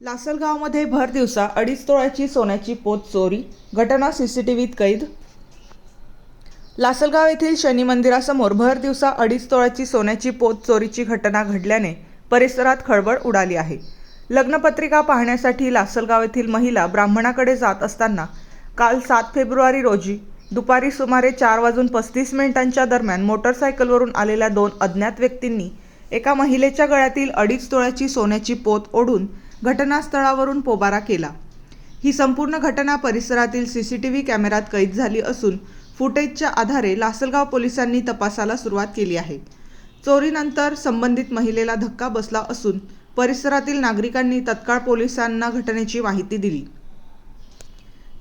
लासलगावमध्ये भर दिवसा अडीच तोळ्याची सोन्याची पोत चोरी घटना सीसीटीव्हीत कैद. लासलगाव येथील शनी मंदिरासमोर भर दिवसा अडीच तोळ्याची सोन्याची पोत चोरीची घटना घडल्याने परिसरात खळबळ उडाली आहे. लग्नपत्रिका पाहण्यासाठी लासलगाव येथील महिला ब्राह्मणाकडे जात असताना काल सात फेब्रुवारी रोजी दुपारी सुमारे चार वाजून पस्तीस मिनिटांच्या दरम्यान मोटरसायकलवरून आलेल्या दोन अज्ञात व्यक्तींनी एका महिलेच्या गळ्यातील अडीच तोळ्याची सोन्याची पोत ओढून घटनास्थळावरून पोबारा केला. ही संपूर्ण घटना परिसरातील सीसीटीव्ही कॅमेऱ्यात कैद झाली असून फुटेजच्या आधारे लासलगाव पोलिसांनी तपासाला सुरुवात केली आहे. चोरीनंतर संबंधित महिलेला धक्का बसला असून परिसरातील नागरिकांनी तत्काळ पोलिसांना घटनेची माहिती दिली.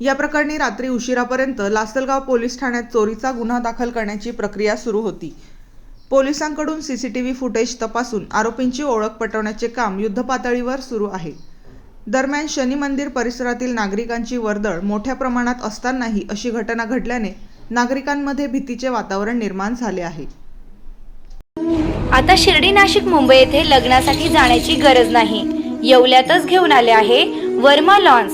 या प्रकरणी रात्री उशिरापर्यंत लासलगाव पोलीस ठाण्यात चोरीचा गुन्हा दाखल करण्याची प्रक्रिया सुरू होती. पोलिसांकडून सीसीटीव्ही फुटेज तपासून आरोपींची ओळख पटवण्याचे काम युद्धपातळीवर सुरू आहे. दरम्यान शनी मंदिर परिसरातील नागरिकांची वर्दळ मोठ्या प्रमाणात असतानाही अशी घटना घडल्याने नागरिकांमध्ये भीतीचे वातावरण निर्माण झाले आहे. आता शिर्डी नाशिक मुंबई येथे लग्नासाठी जाण्याची गरज नाही. येवल्यातच घेऊन आले आहे वर्मा लॉन्स.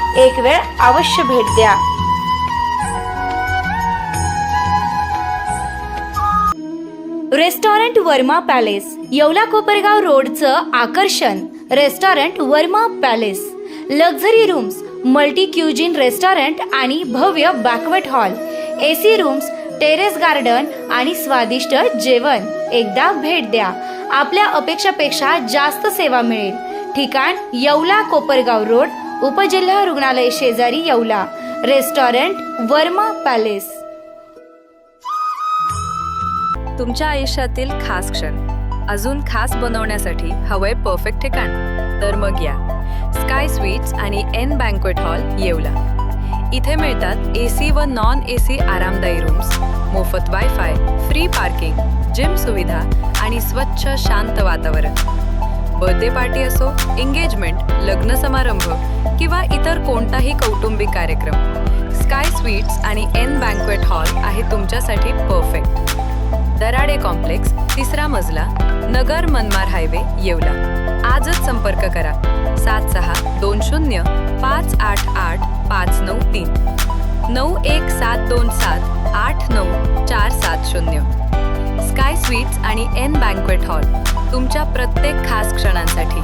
एक वेळ अवश्य भेट द्या. रेस्टॉरंट वर्मा पॅलेस येवला कोपरगाव रोडचं आकर्षण. Restaurant Verma palace. Luxury rooms multi cuisine restaurant आणि भव्य banquet hall AC rooms terrace garden आणि स्वादिष्ट जेवण. एकदा भेट द्या. आपल्या अपेक्षापेक्षा जास्त सेवा मिळेल. ठिकाण येवला कोपरगाव रोड उपजिल्हा रुग्णालय शेजारी येवला. Restaurant Verma palace. तुमच्या आयुष्यातील खास क्षण. अजून खास बनवण्यासाठी हवंय परफेक्ट ठिकाण. तर मग या. स्काय स्वीट्स आणि एन बँक्वेट हॉल येवला. इथे मिळतात ए सी व नॉन ए सी आरामदायी रूम्स मोफत वायफाय फ्री पार्किंग जिम सुविधा आणि स्वच्छ शांत वातावरण. बर्थडे पार्टी असो एंगेजमेंट लग्न समारंभ किंवा इतर कोणताही कौटुंबिक कार्यक्रम. स्काय स्वीट्स आणि एन बँक्वेट हॉल आहे तुमच्यासाठी परफेक्ट दराडे कॉम्प्लेक्स तिसरा मजला नगर मनमार हायवे येवला. आजच संपर्क करा. सात सहा दोन शून्य पाच आठ आठ पाच नऊ तीन. नऊ एक सात दोन सात आठ नऊ चार सात शून्य. स्काय स्वीट्स आणि एन बँक्वेट हॉल तुमच्या प्रत्येक खास क्षणांसाठी.